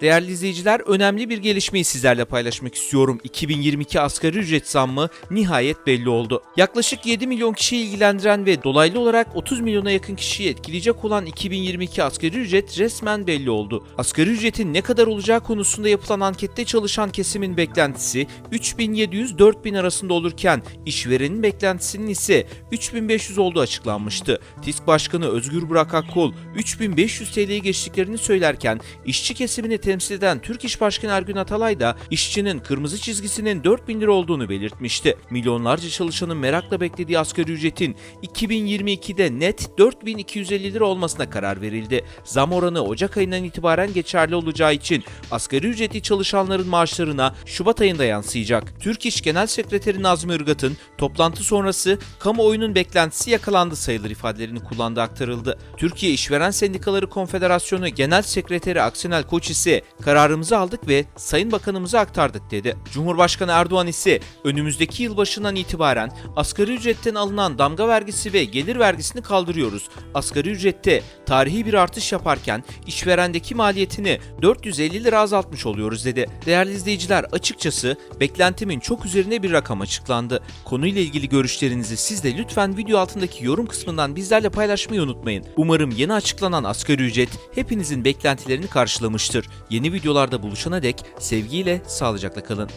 Değerli izleyiciler, önemli bir gelişmeyi sizlerle paylaşmak istiyorum. 2022 asgari ücret zammı nihayet belli oldu. Yaklaşık 7 milyon kişiyi ilgilendiren ve dolaylı olarak 30 milyona yakın kişiyi etkileyecek olan 2022 asgari ücret resmen belli oldu. Asgari ücretin ne kadar olacağı konusunda yapılan ankette çalışan kesimin beklentisi 3700-4000 arasında olurken işverenin beklentisinin ise 3500 olduğu açıklanmıştı. TİSK Başkanı Özgür Burak Akkol 3500 TL'yi geçtiklerini söylerken işçi kesimini temsil eden Türk İş Başkanı Ergün Atalay da işçinin kırmızı çizgisinin 4000 lira olduğunu belirtmişti. Milyonlarca çalışanın merakla beklediği asgari ücretin 2022'de net 4250 lira olmasına karar verildi. Zam oranı Ocak ayından itibaren geçerli olacağı için asgari ücretli çalışanların maaşlarına Şubat ayında yansıyacak. Türk İş Genel Sekreteri Nazmi Irgat'ın toplantı sonrası kamuoyunun beklentisi yakalandı sayılır ifadelerini kullandığı aktarıldı. Türkiye İşveren Sendikaları Konfederasyonu Genel Sekreteri Aksenel Koç ise kararımızı aldık ve Sayın Bakanımıza aktardık dedi. Cumhurbaşkanı Erdoğan ise önümüzdeki yıl başından itibaren asgari ücretten alınan damga vergisi ve gelir vergisini kaldırıyoruz. Asgari ücrette tarihi bir artış yaparken işverendeki maliyetini 450 lira azaltmış oluyoruz dedi. Değerli izleyiciler açıkçası beklentimin çok üzerine bir rakam açıklandı. Konuyla ilgili görüşlerinizi siz de lütfen video altındaki yorum kısmından bizlerle paylaşmayı unutmayın. Umarım yeni açıklanan asgari ücret hepinizin beklentilerini karşılamıştır. Yeni videolarda buluşana dek sevgiyle, sağlıcakla kalın.